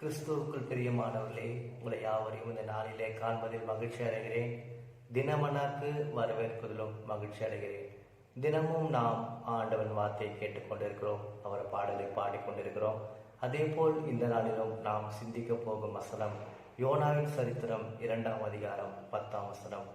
கிறிஸ்துவுக்குள் பிரியமானவர்களே உங்களை யாவரையும் இந்த நாளிலே காண்பதில் மகிழ்ச்சி அடைகிறேன். தினமனாக்கு வரவேற்பதிலும் மகிழ்ச்சி அடைகிறேன். தினமும் நாம் ஆண்டவன் வார்த்தையை கேட்டுக்கொண்டிருக்கிறோம் அவர் பாடலை பாடிக்கொண்டிருக்கிறோம். அதே போல் இந்த நாளிலும் நாம் சிந்திக்க போகும் வசனம் யோனாவின் சரித்திரம் இரண்டாம் அதிகாரம் பத்தாம் வசனம்.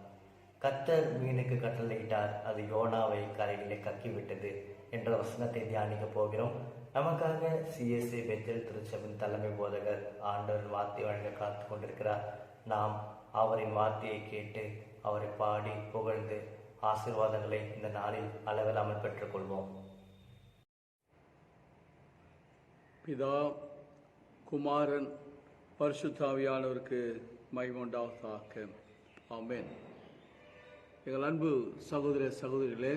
கத்தர் மீனுக்கு கட்டளையிட்டார் அது யோனாவை கரையிலே கக்கிவிட்டது என்ற வசனத்தை தியானிக்க போகிறோம். நமக்காக சிஎஸ்சி பெஞ்சல் திருச்சபின் தலைமை போதகர் ஆண்டவர் வார்த்தை வழங்க காத்து கொண்டிருக்கிறார். நாம் அவரின் வார்த்தையை கேட்டு அவரை பாடி புகழ்ந்து ஆசீர்வாதங்களை இந்த நாளில் அளவில்லாமல் பெற்றுக்கொள்வோம். பிதா குமாரன் பரிசுத்தாவியானவருக்கு மைமொண்டாவதாக ஆமேன். எங்கள் அன்பு சகோதர சகோதரிகளே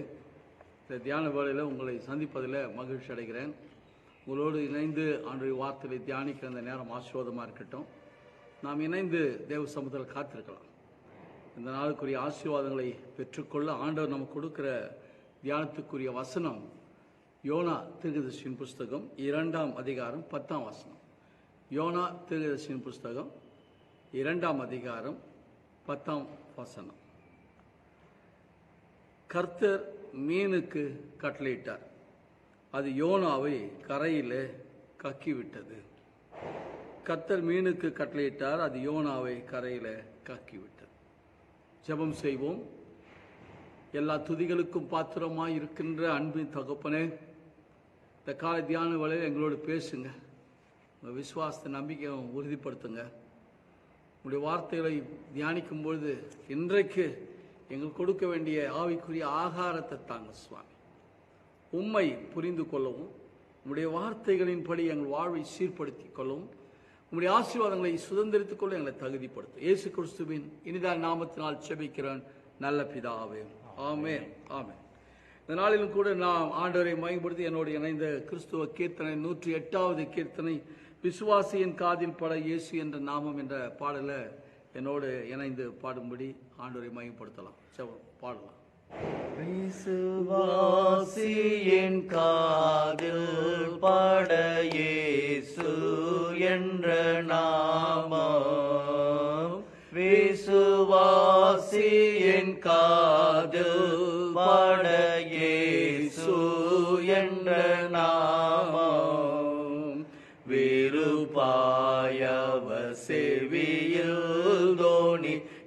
இந்த தியான வேலையில் உங்களை சந்திப்பதில் மகிழ்ச்சி அடைகிறேன். உங்களோடு இணைந்து அன்றைய வார்த்தையை தியானிக்கிற அந்த நேரம் ஆசீர்வாதமாக இருக்கட்டும். நாம் இணைந்து தேவ சமூகத்தில் காத்திருக்கலாம். இந்த நாளுக்குரிய ஆசீர்வாதங்களை பெற்றுக்கொள்ள ஆண்டவர் நமக்கு கொடுக்கிற தியானத்துக்குரிய வசனம் யோனா திருகதர்ஷின் புஸ்தகம் இரண்டாம் அதிகாரம் பத்தாம் வசனம். யோனா திருகதர்ஷின் புஸ்தகம் இரண்டாம் அதிகாரம் பத்தாம் வசனம். கர்த்தர் மீனுக்கு கட்டளையிட்டார். அது யோனாவை கரையில் கக்கிவிட்டது. கத்தர் மீனுக்கு கட்டளையிட்டார் அது யோனாவை கரையில் கக்கிவிட்டது. ஜெபம் செய்வோம். எல்லா துதிகளுக்கும் பாத்திரமாக இருக்கின்ற அன்பின் தகப்பனே இந்த கால தியான வேளையில் எங்களோடு பேசுங்க. உங்கள் விசுவாசத்தை நம்பிக்கையை உறுதிப்படுத்துங்க. உங்களுடைய வார்த்தைகளை தியானிக்கும் பொழுது இன்றைக்கு எங்களுக்கு கொடுக்க வேண்டிய ஆவிக்குரிய ஆகாரத்தை தாங்க சுவாமி. உம்மை புரிந்து கொள்ளவும் உங்களுடைய வார்த்தைகளின்படி எங்கள் வாழ்வை சீர்படுத்திக் கொள்ளவும் உங்களுடைய ஆசீர்வாதங்களை சுதந்திரித்துக் கொள்ள எங்களை தகுதிப்படுத்தும். இயேசு கிறிஸ்துவின் இனிதால் நாமத்தினால் செபிக்கிறேன் நல்ல பிதாவே. ஆமே ஆமே இந்த நாளிலும் கூட நாம் ஆண்டவரை மயப்படுத்தி என்னோடு இணைந்த கிறிஸ்துவ கீர்த்தனை நூற்றி எட்டாவது கீர்த்தனை விசுவாசியின் காதில் பட இயேசு என்ற நாமம் என்ற பாடலை என்னோடு இணைந்து பாடும்படி ஆண்டவரை மயப்படுத்தலாம் செவம் பாடலாம். விசுவாசியின் காதில் படையேசு என்ற நாமம். விசுவாசியின் காதில் படையே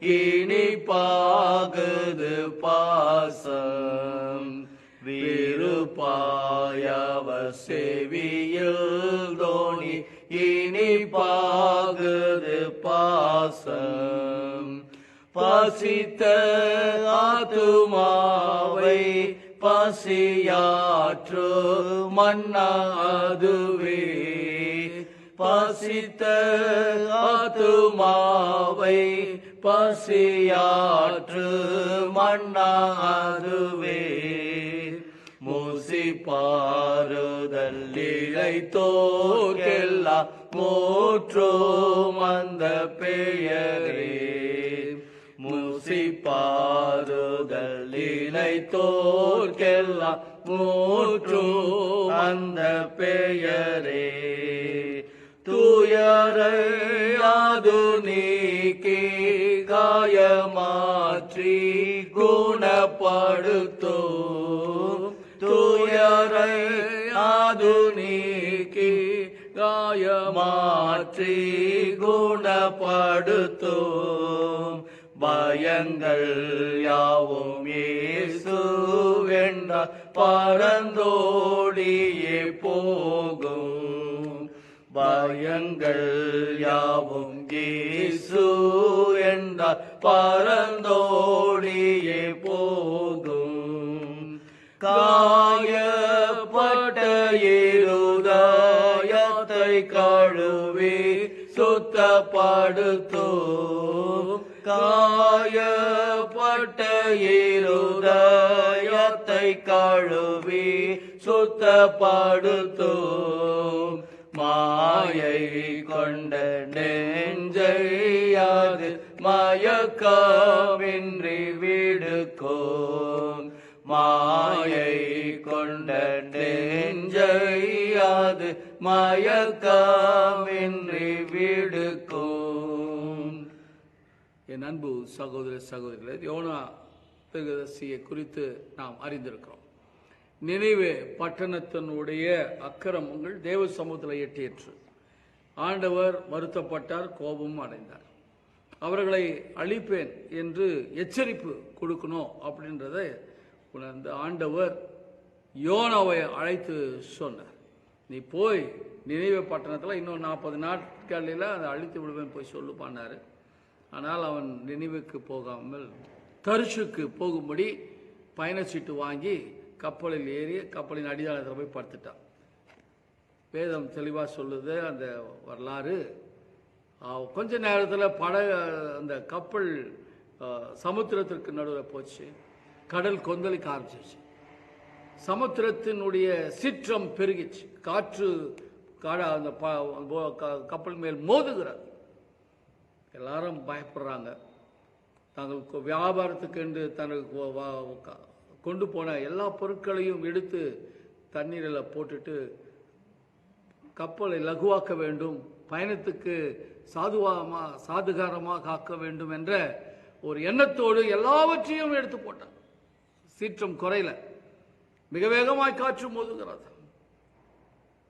இனிப்பாகுது பாசம். விருப்பாயவ செவியில் தோணி இனிப்பாகுது பாசம். பசித்த ஆத்துமாவை பசியாற்று மன்னாதுவே பசித்த ஆத்துமாவை பசியாற்று மன்னாதுவே மூசி பாருதல் இழைத்தோர்க்கெல்லாம் மூற்றும் அந்த பெயரே. மூசி பாருதல் இழைத்தோர்க்கெல்லாம் மூற்றும் அந்த பெயரே. துயரையாது நீக்கே காயமாற்றி குணப்படுத்தோ துயரை ஆதுநீக்கி காயமாற்றி குணப்படுத்தும். பயங்கள் யாவும் இயேசு என்றால் பறந்தோடியே போகும். பயங்கள் யாவும் ஏசு என்றால் பரந்தோடியே போகும். காயப்பட்ட இருதயத்தை கழுவி சுத்தப்படுத்தும். காயப்பட்ட இருதயத்தை கழுவி சுத்தப்படுத்தும். மாயை கொண்ட நெஞ்சையாது மயக்கமின்றி விடுக்கோம். மாயை கொண்ட நெஞ்சையாது மயக்கமின்றி விடுக்கும். என் அன்பு சகோதர சகோதரிகளே யோனா தீர்க்கதரிசியை குறித்து நாம் அறிந்திருக்கிறோம். நினைவே பட்டணத்தினுடைய அக்கிரமங்கள் தேவ சமூகத்தில் எட்டியற்று ஆண்டவர் வருத்தப்பட்டார் கோபமும் அடைந்தார். அவர்களை அழிப்பேன் என்று எச்சரிப்பு கொடுக்கணும் அப்படின்றத உணர்ந்த ஆண்டவர் யோனாவை அழைத்து சொன்னார். நீ போய் நினைவே பட்டணத்தில் இன்னும் நாற்பது நாட்களில் அதை அழித்து விடுவேன் போய் சொல்லுப்பானாரு ஆனால் அவன் நினைவுக்கு போகாமல் தரிசுக்கு போகும்படி பயணச்சீட்டு வாங்கி கப்பலில் ஏறி கப்பலின் அடியாளத்தில் போய் படுத்துட்டான். வேதம் தெளிவாக சொல்லுது அந்த வரலாறு. கொஞ்ச நேரத்தில் பட அந்த கப்பல் சமுத்திரத்திற்கு நடுவில் போச்சு. கடல் கொந்தளிக்க ஆரம்பிச்சிருச்சு. சமுத்திரத்தினுடைய சீற்றம் பெருகிச்சு. காற்று காட அந்த போ- க- கப்பல் மேல் மோதுகிறார் எல்லாரும் பயப்படுறாங்க. தாங்கள் வியாபாரத்துக்கு என்று தனக்கு வா- கொண்டு போன எல்லா பொருட்களையும் எடுத்து தண்ணீரில் போட்டுட்டு கப்பலை லகுவாக்க வேண்டும் பயணத்துக்கு சாதுவாமா சாதுகாரமாக காக்க வேண்டும் என்ற ஒரு எண்ணத்தோடு எல்லாவற்றையும் எடுத்து போட்டான் சீற்றம் குறையல. மிக வேகமாய் காற்று மோதுகிறது.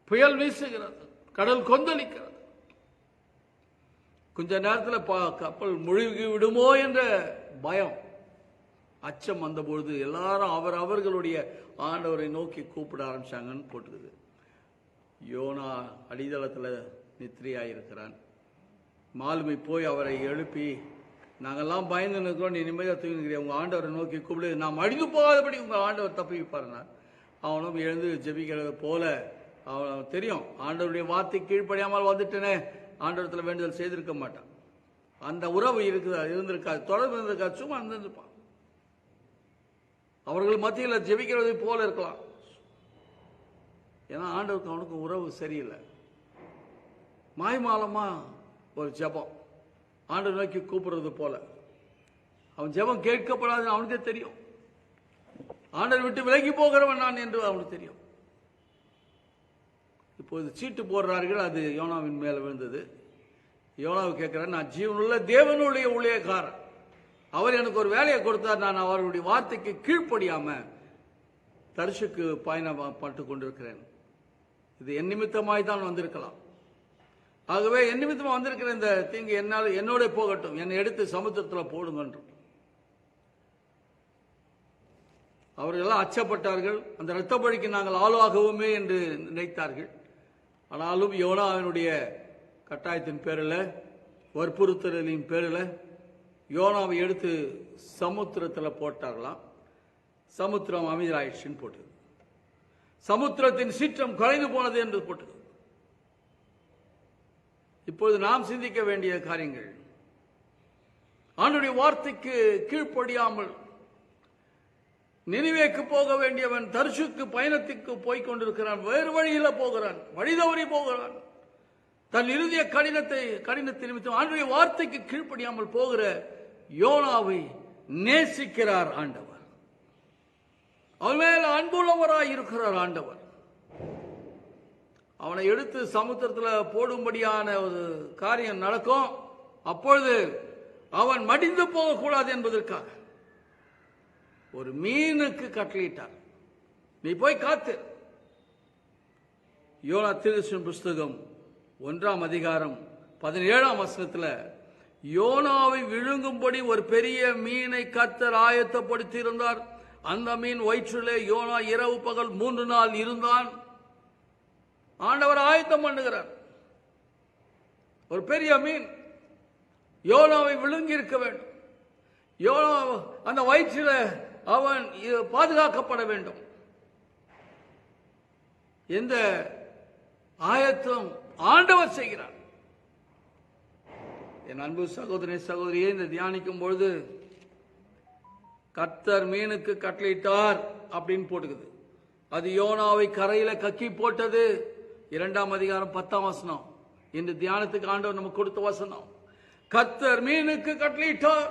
புயல் வீசுகிறது. கடல் கொந்தளிக்கிறது. கொஞ்ச நேரத்தில் பா கப்பல் முழுகி விடுமோ என்ற பயம். அச்சம் வந்தபொழுது எல்லாரும் அவர் அவர்களுடைய ஆண்டவரை நோக்கி கூப்பிட ஆரம்பிச்சாங்கன்னு போட்டுக்குது. யோனா அடித்தளத்தில் நித்திரையாயிருக்கிறான். மாலுமி போய் அவரை எழுப்பி நாங்கெல்லாம் பயந்து நிற்கிறோம் நீ நிம்மதியாக தூங்கிக்கிறீங்க உங்கள் ஆண்டவரை நோக்கி கூப்பிடு. நாம் அழிந்து போகாதபடி உங்கள் ஆண்டவர் தப்பி வைப்பாருனா அவனும் எழுந்து ஜெபிக்கிறது போல அவன் தெரியும் ஆண்டவருடைய வார்த்தை கீழ்ப்படியாமல் வந்துட்டேனே. ஆண்டவரத்தில் வேண்டுதல் செய்திருக்க மாட்டான். அந்த உறவு இருக்குதா இருந்திருக்காது தொடர்பு இருந்திருக்காது சும்மா இருந்திருப்பான் அவர்கள் மத்தியில் ஜெபிக்கிறது போல இருக்கலாம். ஏன்னா ஆண்டவருக்கு அவனுக்கு உறவு சரியில்லை. மாய்மாலமா ஒரு ஜெபம். ஆண்டவர் நோக்கி கூப்பிடுறது போல. அவன் ஜெபம் கேட்கப்படாதுன்னு அவனுக்கே தெரியும். ஆண்டவர் விட்டு விலகி போகிறவன் நான் என்று அவனுக்கு தெரியும். இப்போது சீட்டு போடுறார்கள். அது யோனாவின் மேல விழுந்தது. யோனாவை கேட்கிறார் நான் ஜீவனுள்ள தேவனுடைய ஊழியக்காரன். அவர் எனக்கு ஒரு வேலையை கொடுத்தார். நான் அவருடைய வார்த்தைக்கு கீழ்ப்படியாம தரிசுக்கு பயணம் பட்டு கொண்டிருக்கிறேன். இது என் நிமித்தமாய் தான் வந்திருக்கலாம். ஆகவே என் நிமித்தமாக வந்திருக்கிற இந்த தீங்கு என்னால் என்னோட போகட்டும். என்னை எடுத்து சமுத்திரத்தில் போடுங்க என்றும் அவர்கள் எல்லாம் அச்சப்பட்டார்கள். அந்த இரத்தப்பழிக்கு நாங்கள் ஆளாகவுமே என்று நினைத்தார்கள். ஆனாலும் யோனாவினுடைய கட்டாயத்தின் பேரில் வற்புறுத்தலின் பேரில் யோனாவை எடுத்து சமுத்திரத்தில் போட்டார்களாம். சமுத்திரம் அமைதியாயிடுச்சுன்னு போட்டது. சமுத்திரத்தின் சீற்றம் குறைந்து போனது என்று போட்டுது. இப்பொழுது நாம் சிந்திக்க வேண்டிய காரியங்கள். ஆண்டுடைய வார்த்தைக்கு கீழ்ப்படியாமல் நினைவேக்கு போக வேண்டியவன் தரிசுக்கு பயணத்துக்கு போய் கொண்டிருக்கிறான். வேறு வழியில் போகிறான். வழி தவறி போகிறான். தன் இறுதிய கடினத்தை கடினத்தை நிமித்தம் ஆண்டுடைய வார்த்தைக்கு கீழ்ப்படியாமல் போகிற யோனாவை நேசிக்கிறார் ஆண்டவர். அவன் மேல் அன்புள்ளவராய் இருக்கிறார் ஆண்டவர். அவனை எடுத்து சமுத்திரத்தில் போடும்படியான ஒரு காரியம் நடக்கும். அப்பொழுது அவன் மடிந்து போகக்கூடாது என்பதற்காக ஒரு மீனுக்கு கட்டளையிட்டார். நீ போய் காத்து. யோனா திருச்சின் புஸ்தகம் ஒன்றாம் அதிகாரம் பதினேழாம் வசனத்தில் யோனாவை விழுங்கும்படி ஒரு பெரிய மீனை கத்தர் ஆயத்தப்படுத்தியிருந்தார். அந்த மீன் வயிற்றிலே யோனா இரவு பகல் மூன்று நாள் இருந்தான். ஆண்டவர் ஆயத்தம் பண்ணுகிறார். ஒரு பெரிய மீன் யோனாவை விழுங்கி இருக்க வேண்டும். யோனா அந்த வயிற்றில் அவன் இ- பாதுகாக்கப்பட வேண்டும். எந்த ஆயத்தம் ஆண்டவர் செய்கிறார். என் அன்பு சகோதரி சகோதரியை இந்த தியானிக்கும் பொழுது கத்தர் மீனுக்கு கட்டளையிட்டார் அப்படின்னு போட்டுக்குது. அது யோனாவை கரையில கக்கி போட்டது. இரண்டாம் அதிகாரம் பத்தாம் வசனம். இந்த தியானத்துக்கு ஆண்டவர் நமக்கு கொடுத்த வசனம். கத்தர் மீனுக்கு கட்டளையிட்டார்.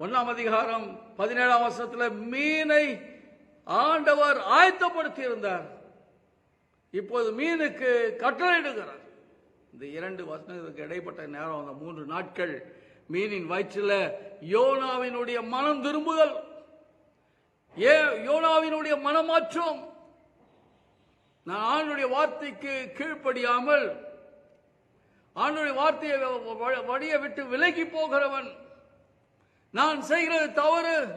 ஒன்னாம் அதிகாரம் பதினேழாம் வருஷத்துல மீனை ஆண்டவர் ஆயத்தப்படுத்தி இருந்தார் இப்போது மீனுக்கு கட்டளையிடுகிறார். இந்த இரண்டு வசனங்களுக்கு இடைப்பட்ட நேரம் அந்த மூன்று நாட்கள் மீனின் வயிற்றில் யோனாவினுடைய மனம் திரும்புதல். ஏ யோனாவினுடைய மனமாற்றம் நான் ஆணுடைய வார்த்தைக்கு கீழ்ப்படியாமல் ஆண்டுடைய வார்த்தையை வ- விட்டு விலகி போகிறவன். நான் செய்கிறது தவறு.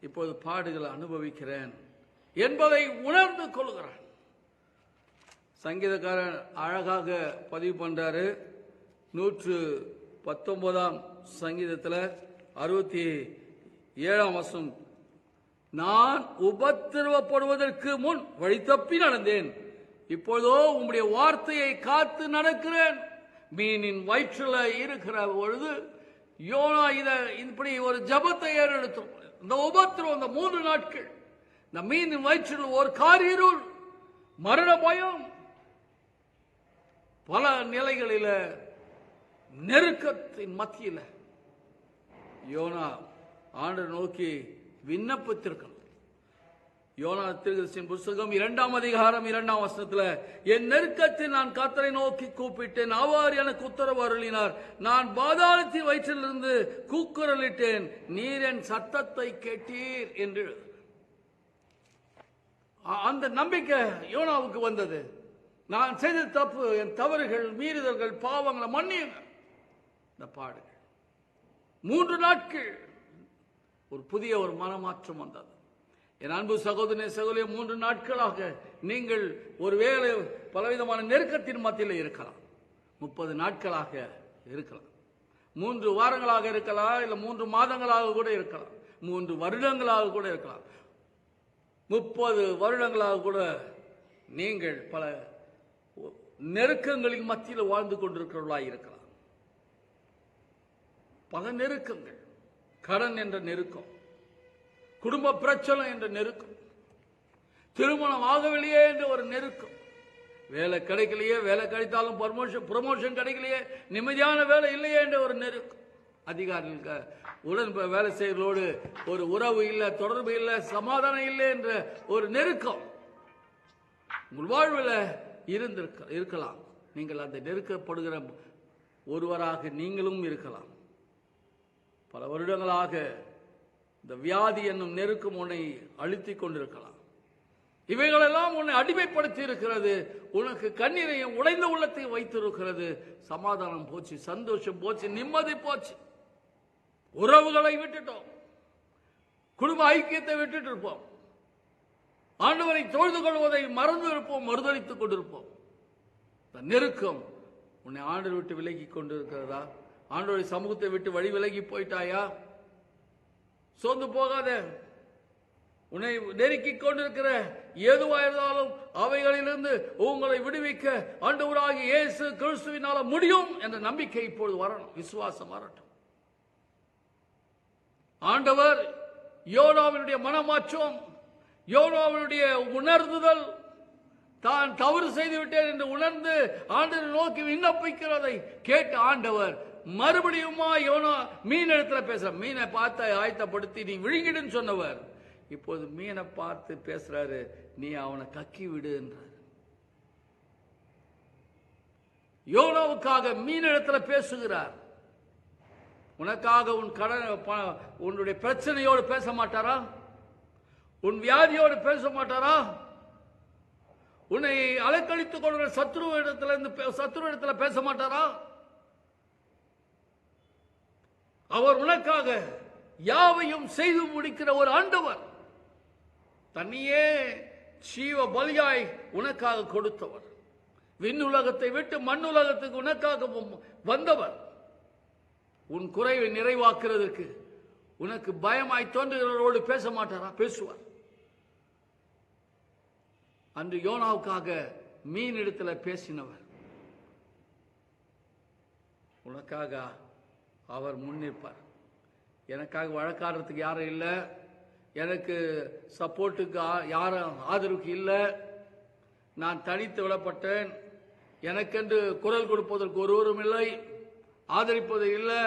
இப்போது பாடுகளை அனுபவிக்கிறேன் என்பதை உணர்ந்து கொள்கிறான் சங்கீதக்காரன் அழகாக பதிவு பண்ணுறாரு நூற்று பத்தொன்பதாம் சங்கீதத்தில் அறுபத்தி ஏழாம் வருஷம் நான் உபத்திரவப்படுவதற்கு முன் வழி தப்பி நடந்தேன். இப்பொழுதோ உம்முடைய வார்த்தையை காத்து நடக்கிறேன். மீனின் வயிற்றில் இருக்கிற பொழுது யோனா இதை இப்படி ஒரு ஜபத்தை ஏறெடுத்தோம். இந்த உபத்திரம் இந்த மூன்று நாட்கள் இந்த மீனின் வயிற்றில் ஒரு காரிருள் மரண பயம் பல நிலைகளில நெருக்கத்தின் மத்தியில யோனா ஆண்டு நோக்கி விண்ணப்பித்திருக்கணும். யோனா திருகசின் புஸ்தகம் இரண்டாம் அதிகாரம் இரண்டாம் வசனத்துல என் நெருக்கத்தில் நான் கத்தரை நோக்கி கூப்பிட்டேன் அவர் எனக்கு உத்தரவு அருளினார். நான் பாதாளத்தின் வயிற்றிலிருந்து கூக்குரலிட்டேன் நீர் என் சத்தத்தை கேட்டீர் என்று. அந்த நம்பிக்கை யோனாவுக்கு வந்தது. நான் செய்த தப்பு என் தவறுகள் மீறுதல்கள் பாவங்களை மன்னியுங்க. இந்த பாடுகள். மூன்று நாட்கள் ஒரு புதிய ஒரு மனமாற்றம் வந்தது. என் அன்பு சகோதரனை சகோதரிய மூன்று நாட்களாக நீங்கள் ஒருவேளை பலவிதமான நெருக்கத்தின் மத்தியில் இருக்கலாம். முப்பது நாட்களாக இருக்கலாம். மூன்று வாரங்களாக இருக்கலாம் இல்லை மூன்று மாதங்களாக கூட இருக்கலாம். மூன்று வருடங்களாக கூட இருக்கலாம். முப்பது வருடங்களாக கூட நீங்கள் பல நெருக்கங்களின் மத்தியில் வாழ்ந்து கொண்டிருக்கிறவர்களாக இருக்கலாம். பல நெருக்கங்கள். கடன் என்ற நெருக்கம். குடும்ப பிரச்சனை என்ற நெருக்கம். திருமணம் ஆகவில்லையே என்ற ஒரு நெருக்கம். வேலை கிடைக்கலையே வேலை கிடைத்தாலும் ப்ரமோஷன் ப்ரமோஷன் கிடைக்கலையே நிம்மதியான வேலை இல்லையே என்ற ஒரு நெருக்கம். அதிகாரிகளுக்கு உடன் வேலை செய்கிறோடு ஒரு உறவு இல்லை தொடர்பு இல்லை சமாதானம் இல்லை என்ற ஒரு நெருக்கம். உங்கள் வாழ்வில் இருந்திருக்க இருக்கலாம். நீங்கள் அந்த நெருக்கப்படுகிற ஒருவராக நீங்களும் இருக்கலாம். பல வருடங்களாக இந்த வியாதி என்னும் நெருக்கம் உன்னை அழுத்திக் கொண்டிருக்கலாம். இவைகளெல்லாம் உன்னை அடிமைப்படுத்தி இருக்கிறது உனக்கு கண்ணீரையும் உடைந்த உள்ளத்தை வைத்திருக்கிறது. சமாதானம் போச்சு சந்தோஷம் போச்சு நிம்மதி போச்சு. உறவுகளை விட்டுட்டோம். குடும்ப ஐக்கியத்தை விட்டுட்டு இருப்போம் ஆண்டவரை தொழுது கொள்வதை மறந்து இருப்போம் மறுதளித்துக் கொண்டிருப்போம். நெருக்கம் உன்னை ஆண்டவர் விட்டு விலகி கொண்டிருக்கிறதா? ஆண்டவரை சமூகத்தை விட்டு வழி விலகி போயிட்டாயா? சோர்ந்து போகாத. உன்னை நெருக்கிக் கொண்டிருக்கிற எதுவா இருந்தாலும் அவைகளிலிருந்து உங்களை விடுவிக்க ஆண்டவராகிய இயேசு கிறிஸ்துவினால முடியும் என்ற நம்பிக்கை இப்பொழுது வரணும். விசுவாசம் வரட்டும். ஆண்டவர் யோனாவினுடைய மனமாற்றம் யோனோவனுடைய உணர்ந்துதல் தான் தவறு செய்து விட்டேன் என்று உணர்ந்து ஆண்டவரை நோக்கி விண்ணப்பிக்கிறதை கேட்டு ஆண்டவர் மறுபடியுமா யோனோ மீன் இடத்துல பேசுற மீனை பார்த்து ஆயத்தப்படுத்தி நீ விழுங்கிடுன்னு சொன்னவர். இப்போது மீனை பார்த்து பேசுறாரு நீ அவனை கக்கி விடுன்றார் யோனோவுக்காக மீன் இடத்துல பேசுகிறார். உனக்காக உன் கடன் உன்னுடைய பிரச்சனையோடு பேச மாட்டாரா? உன் வியாதியோடு பேச மாட்டாரா? உன்னை அலக்கழித்துக் கொள்கிற சத்ரு இடத்துல இருந்து பே- சத்ரு இடத்துல பேச மாட்டாரா? அவர் உனக்காக யாவையும் செய்து முடிக்கிற ஒரு ஆண்டவர் தன்னையே சீவ பலியாய் உனக்காக கொடுத்தவர். விண்ணுலகத்தை விட்டு மண்ணுலகத்துக்கு உனக்காக வந்தவர். உன் குறைவை நிறைவாக்குறதற்கு உனக்கு பயமாய் தோன்றுகிறவரோடு பேச மாட்டாரா? பேசுவார். அன்று யோனாவுக்காக மீன் இடத்துல பேசினவர். உனக்காக அவர் முன்னிற்பார். எனக்காக வழக்காடுறதுக்கு யாரும் இல்லை. எனக்கு சப்போர்ட்டுக்கு யாரும் ஆதரவுக்கு இல்லை. நான் தனித்து விடப்பட்டேன். எனக்கென்று குரல் கொடுப்பதற்கு ஒருவரும் இல்லை. ஆதரிப்பது இல்லை.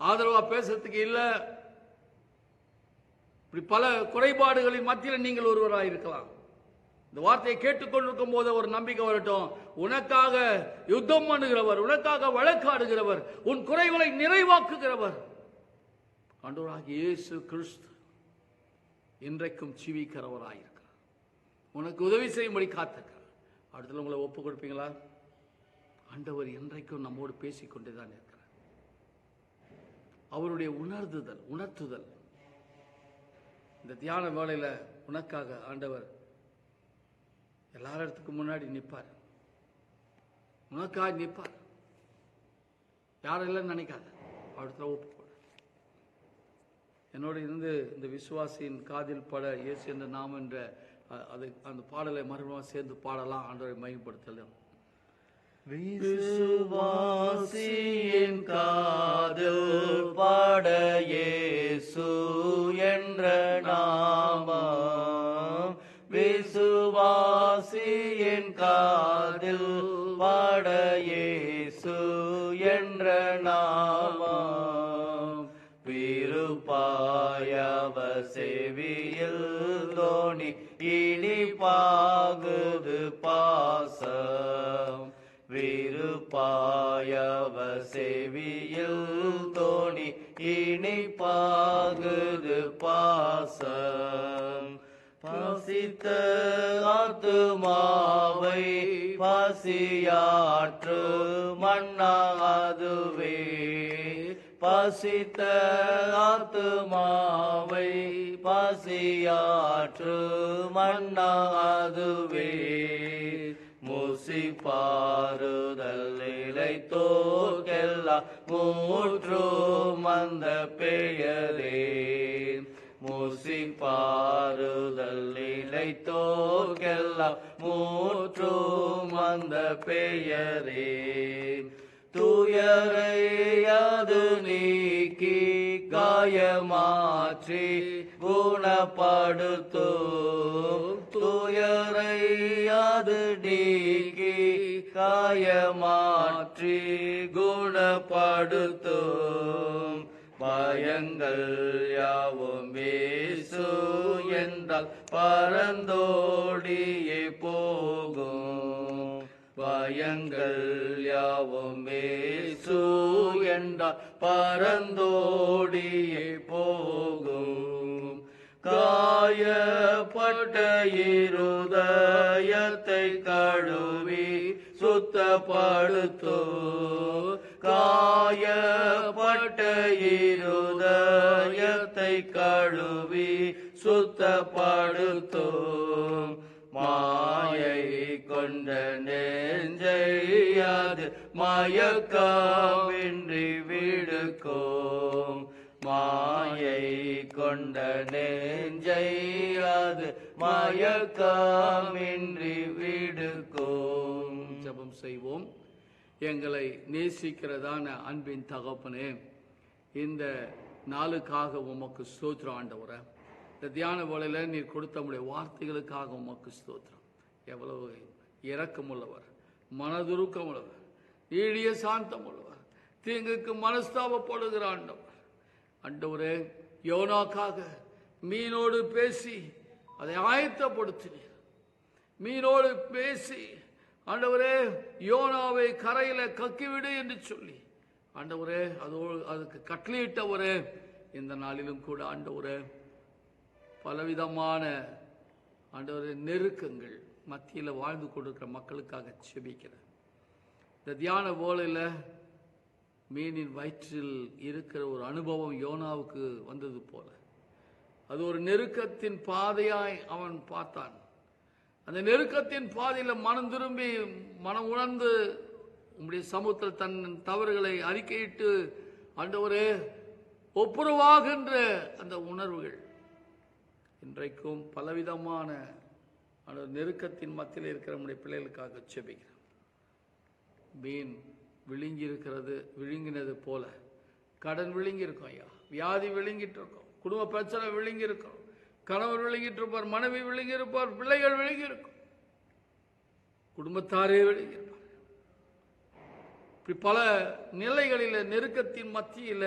ஆதரவா பேசுறதுக்கு இல்லை. இப்படி பல குறைபாடுகளின் மத்தியில் நீங்கள் ஒருவராக இருக்கலாம் இந்த வார்த்தையை கேட்டுக்கொண்டிருக்கும் போது ஒரு நம்பிக்கை வரட்டும். உனக்காக யுத்தம் பண்ணுகிறவர் உனக்காக வழக்காடுகிறவர் உன் குறைகளை நிறைவாக்குகிறவர். ஆண்டவராக இயேசு கிறிஸ்து இன்றைக்கும் சிவிக்கிறவராயிருக்கிறார் உனக்கு உதவி செய்யும்படி காத்திருக்கிறார். அடுத்துல உங்களை ஒப்பு கொடுப்பீங்களா? ஆண்டவர் இன்றைக்கும் நம்மோடு பேசிக்கொண்டே தான் இருக்கிறார். அவருடைய உணர்த்துதல் உணர்த்துதல் இந்த தியான வேலையில் உனக்காக ஆண்டவர் எல்லாரிடத்துக்கு முன்னாடி நிற்பார். உனக்காக நிற்பார். யாரும் இல்லைன்னு நினைக்காத அடுத்த ஒப்பு என்னோடு இருந்து இந்த விசுவாசியின் காதில் பட இயேசு என்ற நாம் என்ற அது அந்த பாடலை மறுபடியும் சேர்ந்து பாடலாம். ஆண்டவரை மையப்படுத்தலாம் விசுவாசியின் காதில் பாட இயேசு என்ற நாமம். விசுவாசியின் காதில் பாட இயேசு என்ற நாமம். விருப்பாயவ செவியில் தோணி இனிப்பாகுது பாசம். விருப்பாயவ செவியில் தோணி இனிப்பாகுது பாசம். பசித்த ஆத்துமாவை பசியாற்று மண்ணாதுவே பசித்த ஆத்துமாவை பசியாற்று மண்ணாதுவே பாருதல் இலைத்தோர்க்கெல்லாம் மூற்றும் அந்த பெயரே. மூசி பாருதல் இலைத்தோர்க்கெல்லாம் மூற்றும் அந்த பெயரே. துயரையாது நீக்கி காயமாற்றி குணப்படுத்தும். துயரையாது நீக்கி காயமாற்றி குணப்படுத்தும். பயங்கள் யாவும் வேசு என்றால் பரந்தோடியே போகும். பயங்கள் யாவும் வேசு என்றால் பரந்தோடியே போகும். காயப்பட்ட இருதயத்தை கழுவி சுத்தப்படுத்தோ. காயப்பட்ட இருதயத்தை கழுவி சுத்தப்படுத்தும் மாயை கொண்ட நெஞ்சையாது மயக்கமின்றி விடுக்கும். மாயை கொண்ட நெஞ்சையாது மயக்கமின்றி விடுக்கும். ஜெபம் செய்வோம். எங்களை நேசிக்கிறதான அன்பின் தகப்பனே இந்த நாளுக்காக உமக்கு ஸ்தோத்திரம் ஆண்டவரை. இந்த தியான வேலையில் நீர் கொடுத்த உடைய வார்த்தைகளுக்காக உமக்கு ஸ்தோத்திரம். எவ்வளவு இரக்கமுள்ளவர் மனதுருக்கம் உள்ளவர் ஈழிய சாந்தம் உள்ளவர் தீங்குக்கு மனஸ்தாபப்படுகிற ஆண்டவர். அண்டவரே யோனாக்காக மீனோடு பேசி அதை ஆயத்தப்படுத்தினீர். மீனோடு பேசி ஆண்டவரே யோனாவை கரையில கக்கிவிடு என்று சொல்லி. ஆண்டவரே அதோடு அதுக்கு கட்டளையிட்டவரே இந்த நாளிலும் கூட ஆண்டவரே பலவிதமான ஆண்டவரே நெருக்கங்கள் மத்தியில் வாழ்ந்து கொண்டிருக்கிற மக்களுக்காக செபிக்கிறேன். இந்த தியான ஓலையில் மீனின் வயிற்றில் இருக்கிற ஒரு அனுபவம் யோனாவுக்கு வந்தது போல. அது ஒரு நெருக்கத்தின் பாதையாய் அவன் பார்த்தான். அந்த நெருக்கத்தின் பாதையில் மனம் திரும்பி மனம் உணர்ந்து உங்களுடைய சமூகத்தில் தன் தவறுகளை அறிக்கையிட்டு ஆண்டவரே ஒப்புரவாகின்ற அந்த உணர்வுகள் இன்றைக்கும் பலவிதமான அந்த நெருக்கத்தின் மத்தியில் இருக்கிற நம்முடைய பிள்ளைகளுக்காக செபிக்கிறேன் மீன் விழுங்கி இருக்கிறது விழுங்கினது போல. கடன் விழுங்கியிருக்கோம் ஐயா. வியாதி விழுங்கிட்டு இருக்கோம். குடும்ப பிரச்சனை விழுங்கியிருக்கோம். கணவர் விழுங்கிட்டு இருப்பார் மனைவி விழுங்கி இருப்பார் பிள்ளைகள் விழுங்கி இருக்கும் குடும்பத்தாரே விழுங்கி இருப்பார் இப்படி பல நிலைகளில் நெருக்கத்தின் மத்தியில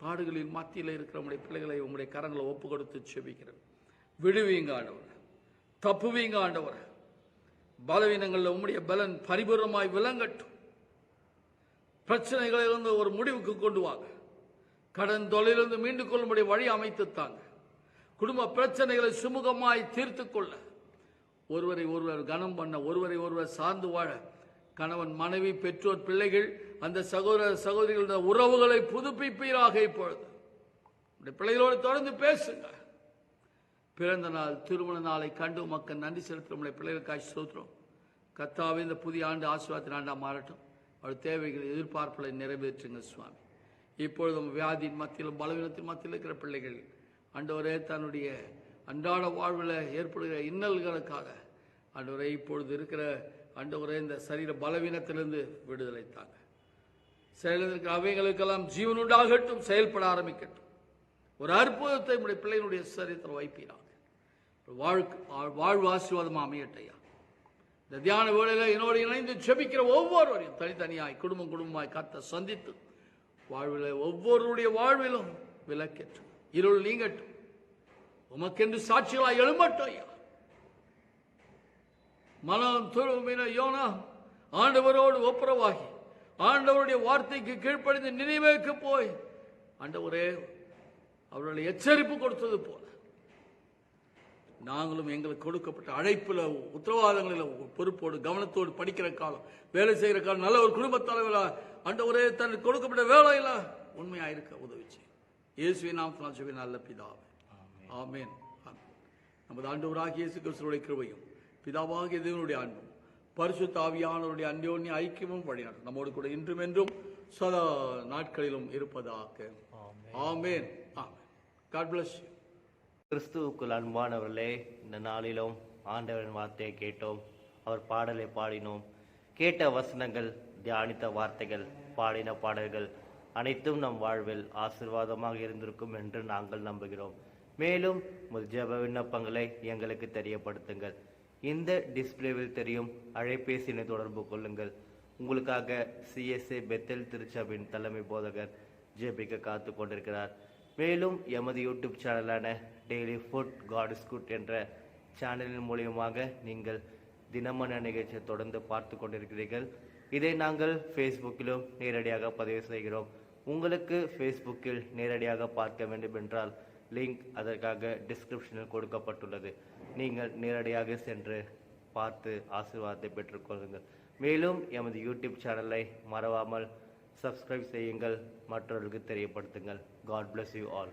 பாடுகளின் மத்தியில் இருக்கிற உங்களுடைய பிள்ளைகளை உங்களுடைய கரங்களை ஒப்பு கொடுத்து செபிக்கிறேன். விடுவீங்க ஆண்டவர் தப்புவீங்க ஆண்டவர். பலவீனங்களில் உம்முடைய பலன் பரிபூர்ணமாய் விளங்கட்டும். பிரச்சனைகளிலிருந்து ஒரு முடிவுக்கு கொண்டு வாங்க. கடன் தொழிலிருந்து மீண்டு கொள்ளும்படி வழி அமைத்து தாங்க குடும்ப பிரச்சனைகளை சுமூகமாய் தீர்த்து கொள்ள. ஒருவரை ஒருவர் கனம் பண்ண ஒருவரை ஒருவர் சார்ந்து வாழ. கணவன் மனைவி பெற்றோர் பிள்ளைகள் அந்த சகோதர சகோதரிகள உறவுகளை புதுப்பிப்பீராக இப்பொழுது. பிள்ளைகளோடு தொடர்ந்து பேசுங்க. பிறந்த நாள் திருமண நாளை கண்டு மக்கள் நன்றி செலுத்த நம்முடைய பிள்ளைகளுக்காய் சோத்துறோம் கத்தாவே இந்த புதிய ஆண்டு ஆசீர்வாதத்தின் ஆண்டா மாறட்டும். அவர் தேவைகளை எதிர்பார்ப்புகளை நிறைவேற்றுங்க சுவாமி. இப்பொழுதும் வியாதியின் மத்தியிலும் பலவீனத்தின் மத்தியில் இருக்கிற பிள்ளைகள் ஆண்டவரே தன்னுடைய அன்றாட வாழ்வில் ஏற்படுகிற இன்னல்களுக்காக ஆண்டவரே இப்பொழுது இருக்கிற ஆண்டவரே இந்த சரீர பலவீனத்திலிருந்து விடுதலை தாங்க. செயலிருக்கிற அவைகளுக்கெல்லாம் ஜீவனுண்டாகட்டும் செயல்பட ஆரம்பிக்கட்டும். ஒரு அற்புதத்தை நம்முடைய பிள்ளையினுடைய சரீரத்தில் வைப்பீராங்க வாழ்க்கை வாழ்வு ஆசீர்வாதமாக அமையட்டையா? இந்த தியான வேளையில என்னோடு இணைந்து செபிக்கிற ஒவ்வொருவரையும் தனித்தனியாய் குடும்பம் குடும்பமாய் கத்த சந்தித்து வாழ்வில் ஒவ்வொருடைய வாழ்விலும் விளக்கேற்றும். இருள் நீங்கட்டும். உமக்கென்று சாட்சிகளாய் எழும்பட்டும் ஐயா. மனம் துருமின யோனா ஆண்டவரோடு ஒப்புரவாகி ஆண்டவருடைய வார்த்தைக்கு கீழ்ப்படிந்து நினைவேக்கு போய் ஆண்டவரே அவர்களை எச்சரிப்பு கொடுத்தது போல. நாங்களும் எங்களுக்கு கொடுக்கப்பட்ட அழைப்புல உத்தரவாதங்களில் பொறுப்போடு கவனத்தோடு படிக்கிற காலம் வேலை செய்கிற காலம் நல்ல ஒரு குடும்பத் தலைவரா ஆண்டவரே தனக்கு கொடுக்கப்பட்ட வேலையில உண்மையா இருக்க உதவிச்சு இயேசுவின் நாமத்தினால் சொல்லி நல்ல பிதாவே. ஆமென். நமது ஆண்டவராகிய இயேசு கிறிஸ்துவுடைய கிருபையும் பிதாவாகிய தேவனுடைய அன்பும் பரிசுத்த ஆவியானவருடைய அந்யோன்ய ஐக்கியமும் வழிநடத்தும். நம்மோடு கூட இன்றும் என்றும் சதா நாட்களிலும் இருப்பதாக. ஆமென். ஆமென். God bless you. கிறிஸ்துவுக்குள் அன்பானவர்களே இந்த நாளிலும் ஆண்டவரின் வார்த்தையை கேட்டோம். அவர் பாடலை பாடினோம். கேட்ட வசனங்கள் தியானித்த வார்த்தைகள் பாடின பாடல்கள் அனைத்தும் நம் வாழ்வில் ஆசீர்வாதமாக இருந்திருக்கும் என்று நாங்கள் நம்புகிறோம். மேலும் ஜப ஜெப விண்ணப்பங்களை எங்களுக்கு தெரியப்படுத்துங்கள். இந்த டிஸ்பிளேவில் தெரியும் அழைப்பேசினை தொடர்பு கொள்ளுங்கள். உங்களுக்காக சிஎஸ்ஏ பெத்தல் திருச்சபின் தலைமை போதகர் ஜெபிக்க காத்து கொண்டிருக்கிறார். மேலும் எமது யூடியூப் சேனலான டெய்லி ஃபுட் காட்ஸ் குட் என்ற சேனலின் மூலியமாக நீங்கள் தினமன நிகழ்ச்சியை தொடர்ந்து பார்த்து கொண்டிருக்கிறீர்கள். இதை நாங்கள் ஃபேஸ்புக்கிலும் நேரடியாக பதிவு செய்கிறோம். உங்களுக்கு ஃபேஸ்புக்கில் நேரடியாக பார்க்க வேண்டும் என்றால் லிங்க் அதற்காக டிஸ்கிரிப்ஷனில் கொடுக்கப்பட்டுள்ளது. நீங்கள் நேரடியாக சென்று பார்த்து ஆசீர்வாதத்தை பெற்றுக்கொள்ளுங்கள் மேலும் எமது யூடியூப் சேனலை மறவாமல் சப்ஸ்கிரைப் செய்யுங்கள். மற்றவர்களுக்கு தெரியப்படுத்துங்கள். God bless you all